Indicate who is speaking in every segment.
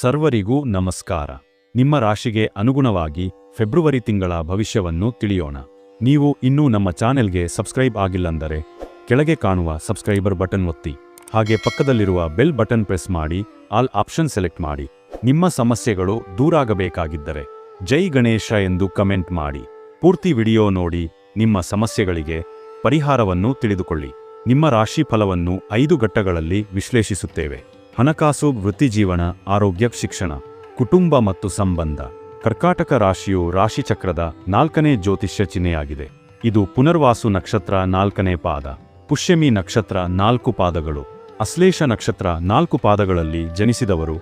Speaker 1: ಸರ್ವರಿಗೂ ನಮಸ್ಕಾರ. ನಿಮ್ಮ ರಾಶಿಗೆ ಅನುಗುಣವಾಗಿ ಫೆಬ್ರವರಿ ತಿಂಗಳ ಭವಿಷ್ಯವನ್ನು ತಿಳಿಯೋಣ. ನೀವು ಇನ್ನೂ ನಮ್ಮ ಚಾನೆಲ್ಗೆ ಸಬ್ಸ್ಕ್ರೈಬ್ ಆಗಿಲ್ಲಂದರೆ ಕೆಳಗೆ ಕಾಣುವ ಸಬ್ಸ್ಕ್ರೈಬರ್ ಬಟನ್ ಒತ್ತಿ. ಹಾಗೆ ಪಕ್ಕದಲ್ಲಿರುವ ಬೆಲ್ ಬಟನ್ ಪ್ರೆಸ್ ಮಾಡಿ, ಆಲ್ ಆಪ್ಷನ್ ಸೆಲೆಕ್ಟ್ ಮಾಡಿ. ನಿಮ್ಮ ಸಮಸ್ಯೆಗಳು ದೂರಾಗಬೇಕಾಗಿದ್ದರೆ ಜೈ ಗಣೇಶ ಎಂದು ಕಮೆಂಟ್ ಮಾಡಿ. ಪೂರ್ತಿ ವಿಡಿಯೋ ನೋಡಿ, ನಿಮ್ಮ ಸಮಸ್ಯೆಗಳಿಗೆ ಪರಿಹಾರವನ್ನು ತಿಳಿದುಕೊಳ್ಳಿ. ನಿಮ್ಮ ರಾಶಿ ಫಲವನ್ನು ಐದು ಘಟ್ಟಗಳಲ್ಲಿ ವಿಶ್ಲೇಷಿಸುತ್ತೇವೆ. ಹಣಕಾಸು ವೃತ್ತಿಜೀವನ ಆರೋಗ್ಯ, ಶಿಕ್ಷಣ, ಕುಟುಂಬ ಮತ್ತು ಸಂಬಂಧ. ಕರ್ಕಾಟಕ ರಾಶಿಯು ರಾಶಿಚಕ್ರದ ನಾಲ್ಕನೇ ಜ್ಯೋತಿಷ್ಯ ಚಿಹ್ನೆಯಾಗಿದೆ. ಇದು ಪುನರ್ವಾಸು ನಕ್ಷತ್ರ ನಾಲ್ಕನೇ ಪಾದ. ಪುಷ್ಯಮಿ ನಕ್ಷತ್ರ ನಾಲ್ಕು ಪಾದಗಳು. ಅಶ್ಲೇಷ ನಕ್ಷತ್ರ ನಾಲ್ಕು ಪಾದಗಳಲ್ಲಿ ಜನಿಸಿದವರು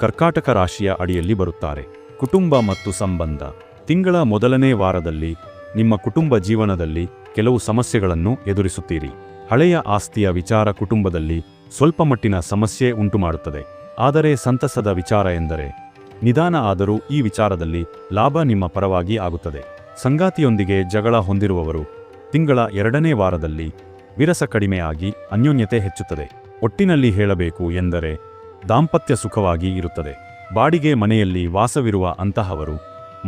Speaker 1: ಕರ್ಕಾಟಕ ರಾಶಿಯ ಅಡಿಯಲ್ಲಿ ಬರುತ್ತಾರೆ. ಕುಟುಂಬ ಮತ್ತು ಸಂಬಂಧ. ತಿಂಗಳ ಮೊದಲನೇ ವಾರದಲ್ಲಿ ನಿಮ್ಮ ಕುಟುಂಬ ಜೀವನದಲ್ಲಿ ಕೆಲವು ಸಮಸ್ಯೆಗಳನ್ನು ಎದುರಿಸುತ್ತೀರಿ. ಹಳೆಯ ಆಸ್ತಿಯ ವಿಚಾರ ಕುಟುಂಬದಲ್ಲಿ ಸ್ವಲ್ಪ ಮಟ್ಟಿನ ಸಮಸ್ಯೆ ಉಂಟುಮಾಡುತ್ತದೆ. ಆದರೆ ಸಂತಸದ ವಿಚಾರ ಎಂದರೆ, ನಿಧಾನ ಆದರೂ ಈ ವಿಚಾರದಲ್ಲಿ ಲಾಭ ನಿಮ್ಮ ಪರವಾಗಿ ಆಗುತ್ತದೆ. ಸಂಗಾತಿಯೊಂದಿಗೆ ಜಗಳ ಹೊಂದಿರುವವರು ತಿಂಗಳ ಎರಡನೇ ವಾರದಲ್ಲಿ ವಿರಸ ಕಡಿಮೆಯಾಗಿ ಅನ್ಯೋನ್ಯತೆ ಹೆಚ್ಚುತ್ತದೆ. ಒಟ್ಟಿನಲ್ಲಿ ಹೇಳಬೇಕು ಎಂದರೆ, ದಾಂಪತ್ಯ ಸುಖವಾಗಿ ಇರುತ್ತದೆ. ಬಾಡಿಗೆ ಮನೆಯಲ್ಲಿ ವಾಸವಿರುವ ಅಂತಹವರು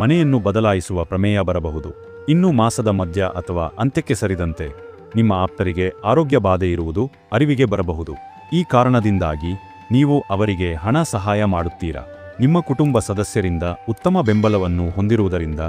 Speaker 1: ಮನೆಯನ್ನು ಬದಲಾಯಿಸುವ ಪ್ರಮೇಯ ಬರಬಹುದು. ಇನ್ನು ಮಾಸದ ಮಧ್ಯ ಅಥವಾ ಅಂತ್ಯಕ್ಕೆ ಸರಿದಂತೆ ನಿಮ್ಮ ಆಪ್ತರಿಗೆ ಆರೋಗ್ಯ ಬಾಧೆ ಇರುವುದು ಅರಿವಿಗೆ ಬರಬಹುದು. ಈ ಕಾರಣದಿಂದಾಗಿ ನೀವು ಅವರಿಗೆ ಹಣ ಸಹಾಯ ಮಾಡುತ್ತೀರಾ? ನಿಮ್ಮ ಕುಟುಂಬ ಸದಸ್ಯರಿಂದ ಉತ್ತಮ ಬೆಂಬಲವನ್ನು ಹೊಂದಿರುವುದರಿಂದ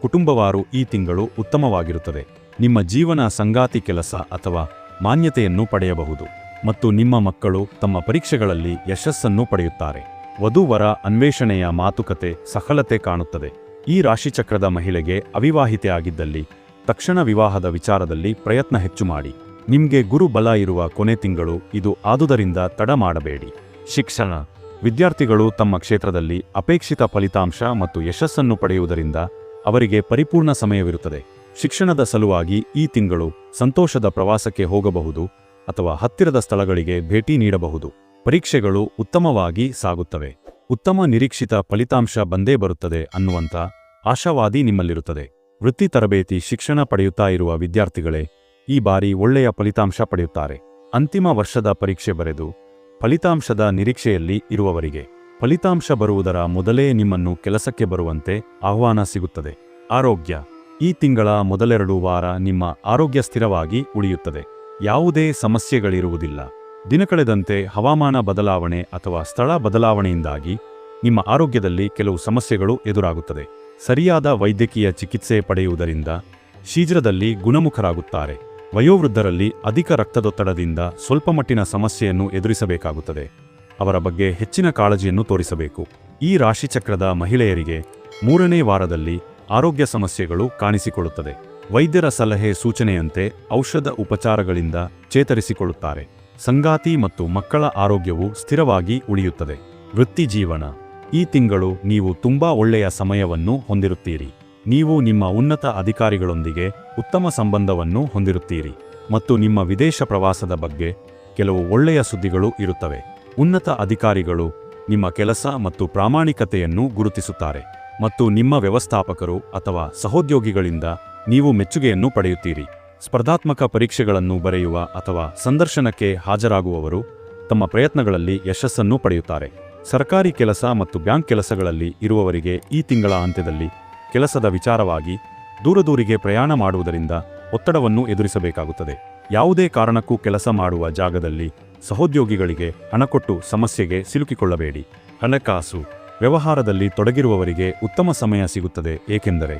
Speaker 1: ಕುಟುಂಬವಾರು ಈ ತಿಂಗಳು ಉತ್ತಮವಾಗಿರುತ್ತದೆ. ನಿಮ್ಮ ಜೀವನ ಸಂಗಾತಿ ಕೆಲಸ ಅಥವಾ ಮಾನ್ಯತೆಯನ್ನು ಪಡೆಯಬಹುದು ಮತ್ತು ನಿಮ್ಮ ಮಕ್ಕಳು ತಮ್ಮ ಪರೀಕ್ಷೆಗಳಲ್ಲಿ ಯಶಸ್ಸನ್ನು ಪಡೆಯುತ್ತಾರೆ. ವಧುವರ ಅನ್ವೇಷಣೆಯ ಮಾತುಕತೆ ಸಫಲತೆ ಕಾಣುತ್ತದೆ. ಈ ರಾಶಿಚಕ್ರದ ಮಹಿಳೆಗೆ ಅವಿವಾಹಿತೆ ಆಗಿದ್ದಲ್ಲಿ ತಕ್ಷಣ ವಿವಾಹದ ವಿಚಾರದಲ್ಲಿ ಪ್ರಯತ್ನ ಹೆಚ್ಚು ಮಾಡಿ. ನಿಮಗೆ ಗುರು ಬಲ ಇರುವ ಕೊನೆ ತಿಂಗಳು ಇದು ಆದುದರಿಂದ ತಡ ಮಾಡಬೇಡಿ. ಶಿಕ್ಷಣ. ವಿದ್ಯಾರ್ಥಿಗಳು ತಮ್ಮ ಕ್ಷೇತ್ರದಲ್ಲಿ ಅಪೇಕ್ಷಿತ ಫಲಿತಾಂಶ ಮತ್ತು ಯಶಸ್ಸನ್ನು ಪಡೆಯುವುದರಿಂದ ಅವರಿಗೆ ಪರಿಪೂರ್ಣ ಸಮಯವಿರುತ್ತದೆ. ಶಿಕ್ಷಣದ ಸಲುವಾಗಿ ಈ ತಿಂಗಳು ಸಂತೋಷದ ಪ್ರವಾಸಕ್ಕೆ ಹೋಗಬಹುದು ಅಥವಾ ಹತ್ತಿರದ ಸ್ಥಳಗಳಿಗೆ ಭೇಟಿ ನೀಡಬಹುದು. ಪರೀಕ್ಷೆಗಳು ಉತ್ತಮವಾಗಿ ಸಾಗುತ್ತವೆ. ಉತ್ತಮ ನಿರೀಕ್ಷಿತ ಫಲಿತಾಂಶ ಬಂದೇ ಬರುತ್ತದೆ ಅನ್ನುವಂಥ ಆಶಾವಾದಿ ನಿಮ್ಮಲ್ಲಿರುತ್ತದೆ. ವೃತ್ತಿ ತರಬೇತಿ ಶಿಕ್ಷಣ ಪಡೆಯುತ್ತಾ ಇರುವ ವಿದ್ಯಾರ್ಥಿಗಳೇ, ಈ ಬಾರಿ ಒಳ್ಳೆಯ ಫಲಿತಾಂಶ ಪಡೆಯುತ್ತಾರೆ. ಅಂತಿಮ ವರ್ಷದ ಪರೀಕ್ಷೆ ಬರೆದು, ಫಲಿತಾಂಶದ ನಿರೀಕ್ಷೆಯಲ್ಲಿ ಇರುವವರಿಗೆ ಫಲಿತಾಂಶ ಬರುವುದರ ಮೊದಲೇ ನಿಮ್ಮನ್ನು ಕೆಲಸಕ್ಕೆ ಬರುವಂತೆ ಆಹ್ವಾನ ಸಿಗುತ್ತದೆ. ಆರೋಗ್ಯ, ಈ ತಿಂಗಳ ಮೊದಲೆರಡು ವಾರ ನಿಮ್ಮ ಆರೋಗ್ಯ ಸ್ಥಿರವಾಗಿ ಉಳಿಯುತ್ತದೆ. ಯಾವುದೇ ಸಮಸ್ಯೆಗಳಿರುವುದಿಲ್ಲ. ದಿನಕಳೆದಂತೆ ಹವಾಮಾನ ಬದಲಾವಣೆ ಅಥವಾ ಸ್ಥಳ ಬದಲಾವಣೆಯಿಂದಾಗಿ ನಿಮ್ಮ ಆರೋಗ್ಯದಲ್ಲಿ ಕೆಲವು ಸಮಸ್ಯೆಗಳು ಎದುರಾಗುತ್ತದೆ. ಸರಿಯಾದ ವೈದ್ಯಕೀಯ ಚಿಕಿತ್ಸೆ ಪಡೆಯುವುದರಿಂದ ಶೀಘ್ರದಲ್ಲಿ ಗುಣಮುಖರಾಗುತ್ತಾರೆ. ವಯೋವೃದ್ಧರಲ್ಲಿ ಅಧಿಕ ರಕ್ತದೊತ್ತಡದಿಂದ ಸ್ವಲ್ಪ ಮಟ್ಟಿನ ಸಮಸ್ಯೆಯನ್ನು ಎದುರಿಸಬೇಕಾಗುತ್ತದೆ. ಅವರ ಬಗ್ಗೆ ಹೆಚ್ಚಿನ ಕಾಳಜಿಯನ್ನು ತೋರಿಸಬೇಕು. ಈ ರಾಶಿಚಕ್ರದ ಮಹಿಳೆಯರಿಗೆ ಮೂರನೇ ವಾರದಲ್ಲಿ ಆರೋಗ್ಯ ಸಮಸ್ಯೆಗಳು ಕಾಣಿಸಿಕೊಳ್ಳುತ್ತದೆ. ವೈದ್ಯರ ಸಲಹೆ ಸೂಚನೆಯಂತೆ ಔಷಧ ಉಪಚಾರಗಳಿಂದ ಚೇತರಿಸಿಕೊಳ್ಳುತ್ತಾರೆ. ಸಂಗಾತಿ ಮತ್ತು ಮಕ್ಕಳ ಆರೋಗ್ಯವು ಸ್ಥಿರವಾಗಿ ಉಳಿಯುತ್ತದೆ. ವೃತ್ತಿ ಜೀವನ. ಈ ತಿಂಗಳು ನೀವು ತುಂಬಾ ಒಳ್ಳೆಯ ಸಮಯವನ್ನು ಹೊಂದಿರುತ್ತೀರಿ. ನೀವು ನಿಮ್ಮ ಉನ್ನತ ಅಧಿಕಾರಿಗಳೊಂದಿಗೆ ಉತ್ತಮ ಸಂಬಂಧವನ್ನು ಹೊಂದಿರುತ್ತೀರಿ ಮತ್ತು ನಿಮ್ಮ ವಿದೇಶ ಪ್ರವಾಸದ ಬಗ್ಗೆ ಕೆಲವು ಒಳ್ಳೆಯ ಸುದ್ದಿಗಳು ಇರುತ್ತವೆ. ಉನ್ನತ ಅಧಿಕಾರಿಗಳು ನಿಮ್ಮ ಕೆಲಸ ಮತ್ತು ಪ್ರಾಮಾಣಿಕತೆಯನ್ನು ಗುರುತಿಸುತ್ತಾರೆ ಮತ್ತು ನಿಮ್ಮ ವ್ಯವಸ್ಥಾಪಕರು ಅಥವಾ ಸಹೋದ್ಯೋಗಿಗಳಿಂದ ನೀವು ಮೆಚ್ಚುಗೆಯನ್ನು ಪಡೆಯುತ್ತೀರಿ. ಸ್ಪರ್ಧಾತ್ಮಕ ಪರೀಕ್ಷೆಗಳನ್ನು ಬರೆಯುವ ಅಥವಾ ಸಂದರ್ಶನಕ್ಕೆ ಹಾಜರಾಗುವವರು ತಮ್ಮ ಪ್ರಯತ್ನಗಳಲ್ಲಿ ಯಶಸ್ಸನ್ನು ಪಡೆಯುತ್ತಾರೆ. ಸರ್ಕಾರಿ ಕೆಲಸ ಮತ್ತು ಬ್ಯಾಂಕ್ ಕೆಲಸಗಳಲ್ಲಿ ಇರುವವರಿಗೆ ಈ ತಿಂಗಳ ಅಂತ್ಯದಲ್ಲಿ ಕೆಲಸದ ವಿಚಾರವಾಗಿ ದೂರದೂರಿಗೆ ಪ್ರಯಾಣ ಮಾಡುವುದರಿಂದ ಒತ್ತಡವನ್ನು ಎದುರಿಸಬೇಕಾಗುತ್ತದೆ. ಯಾವುದೇ ಕಾರಣಕ್ಕೂ ಕೆಲಸ ಮಾಡುವ ಜಾಗದಲ್ಲಿ ಸಹೋದ್ಯೋಗಿಗಳಿಗೆ ಹಣಕೊಟ್ಟು ಸಮಸ್ಯೆಗೆ ಸಿಲುಕಿಕೊಳ್ಳಬೇಡಿ. ಹಣಕಾಸು ವ್ಯವಹಾರದಲ್ಲಿ ತೊಡಗಿರುವವರಿಗೆ ಉತ್ತಮ ಸಮಯ ಸಿಗುತ್ತದೆ, ಏಕೆಂದರೆ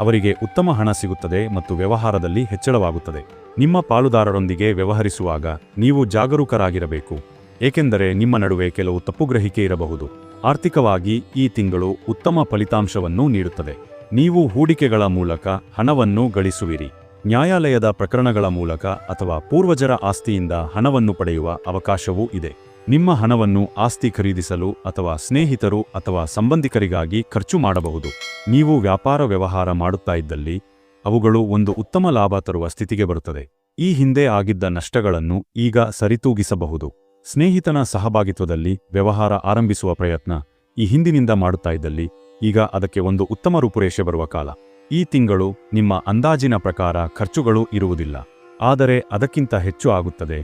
Speaker 1: ಅವರಿಗೆ ಉತ್ತಮ ಹಣ ಸಿಗುತ್ತದೆ ಮತ್ತು ವ್ಯವಹಾರದಲ್ಲಿ ಹೆಚ್ಚಳವಾಗುತ್ತದೆ. ನಿಮ್ಮ ಪಾಲುದಾರರೊಂದಿಗೆ ವ್ಯವಹರಿಸುವಾಗ ನೀವು ಜಾಗರೂಕರಾಗಿರಬೇಕು. ಏಕೆಂದರೆ ನಿಮ್ಮ ನಡುವೆ ಕೆಲವು ತಪ್ಪುಗ್ರಹಿಕೆ ಇರಬಹುದು. ಆರ್ಥಿಕವಾಗಿ ಈ ತಿಂಗಳು ಉತ್ತಮ ಫಲಿತಾಂಶವನ್ನು ನೀಡುತ್ತದೆ. ನೀವು ಹೂಡಿಕೆಗಳ ಮೂಲಕ ಹಣವನ್ನು ಗಳಿಸುವಿರಿ. ನ್ಯಾಯಾಲಯದ ಪ್ರಕರಣಗಳ ಮೂಲಕ ಅಥವಾ ಪೂರ್ವಜರ ಆಸ್ತಿಯಿಂದ ಹಣವನ್ನು ಪಡೆಯುವ ಅವಕಾಶವೂ ಇದೆ. ನಿಮ್ಮ ಹಣವನ್ನು ಆಸ್ತಿ ಖರೀದಿಸಲು ಅಥವಾ ಸ್ನೇಹಿತರು ಅಥವಾ ಸಂಬಂಧಿಕರಿಗಾಗಿ ಖರ್ಚು ಮಾಡಬಹುದು. ನೀವು ವ್ಯಾಪಾರ ವ್ಯವಹಾರ ಮಾಡುತ್ತಾ ಇದ್ದಲ್ಲಿ ಅವುಗಳು ಒಂದು ಉತ್ತಮ ಲಾಭ ತರುವ ಸ್ಥಿತಿಗೆ ಬರುತ್ತದೆ. ಈ ಹಿಂದೆ ಆಗಿದ್ದ ನಷ್ಟಗಳನ್ನು ಈಗ ಸರಿತೂಗಿಸಬಹುದು. ಸ್ನೇಹಿತನ ಸಹಭಾಗಿತ್ವದಲ್ಲಿ ವ್ಯವಹಾರ ಆರಂಭಿಸುವ ಪ್ರಯತ್ನ ಈ ಹಿಂದಿನಿಂದ ಮಾಡುತ್ತಾ ಇದ್ದಲ್ಲಿ ಈಗ ಅದಕ್ಕೆ ಒಂದು ಉತ್ತಮ ರೂಪುರೇಷೆ ಬರುವ ಕಾಲ. ಈ ತಿಂಗಳು ನಿಮ್ಮ ಅಂದಾಜಿನ ಪ್ರಕಾರ ಖರ್ಚುಗಳು ಇರುವುದಿಲ್ಲ. ಆದರೆ ಅದಕ್ಕಿಂತ ಹೆಚ್ಚು ಆಗುತ್ತದೆ.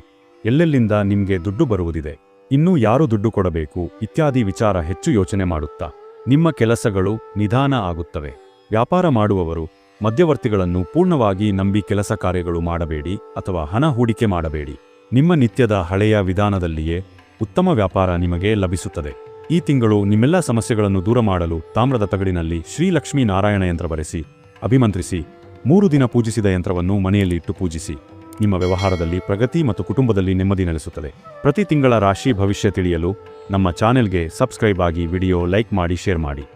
Speaker 1: ಎಲ್ಲೆಲ್ಲಿಂದ ನಿಮಗೆ ದುಡ್ಡು ಬರುವುದಿದೆ. ಇನ್ನೂ ಯಾರು ದುಡ್ಡು ಕೊಡಬೇಕು ಇತ್ಯಾದಿ ವಿಚಾರ ಹೆಚ್ಚು ಯೋಚನೆ ಮಾಡುತ್ತಾ. ನಿಮ್ಮ ಕೆಲಸಗಳು ನಿಧಾನ ಆಗುತ್ತವೆ. ವ್ಯಾಪಾರ ಮಾಡುವವರು ಮಧ್ಯವರ್ತಿಗಳನ್ನು ಪೂರ್ಣವಾಗಿ ನಂಬಿ ಕೆಲಸ ಕಾರ್ಯಗಳು ಮಾಡಬೇಡಿ ಅಥವಾ ಹಣ ಹೂಡಿಕೆ ಮಾಡಬೇಡಿ. ನಿಮ್ಮ ನಿತ್ಯದ ಹಳೆಯ ವಿಧಾನದಲ್ಲಿಯೇ ಉತ್ತಮ ವ್ಯಾಪಾರ ನಿಮಗೆ ಲಭಿಸುತ್ತದೆ. ಈ ತಿಂಗಳು ನಿಮ್ಮೆಲ್ಲ ಸಮಸ್ಯೆಗಳನ್ನು ದೂರ ಮಾಡಲು ತಾಮ್ರದ ತಗಡಿನಲ್ಲಿ ಶ್ರೀಲಕ್ಷ್ಮೀ ನಾರಾಯಣ ಯಂತ್ರ ಬರೆಸಿ, ಅಭಿಮಂತ್ರಿಸಿ, ಮೂರು ದಿನ ಪೂಜಿಸಿದ ಯಂತ್ರವನ್ನು ಮನೆಯಲ್ಲಿ ಇಟ್ಟು ಪೂಜಿಸಿ. ನಿಮ್ಮ ವ್ಯವಹಾರದಲ್ಲಿ ಪ್ರಗತಿ ಮತ್ತು ಕುಟುಂಬದಲ್ಲಿ ನೆಮ್ಮದಿ ನೆಲೆಸುತ್ತದೆ. ಪ್ರತಿ ತಿಂಗಳ ರಾಶಿ ಭವಿಷ್ಯ ತಿಳಿಯಲು ನಮ್ಮ ಚಾನೆಲ್ಗೆ ಸಬ್ಸ್ಕ್ರೈಬ್ ಆಗಿ ವಿಡಿಯೋ ಲೈಕ್ ಮಾಡಿ, ಶೇರ್ ಮಾಡಿ.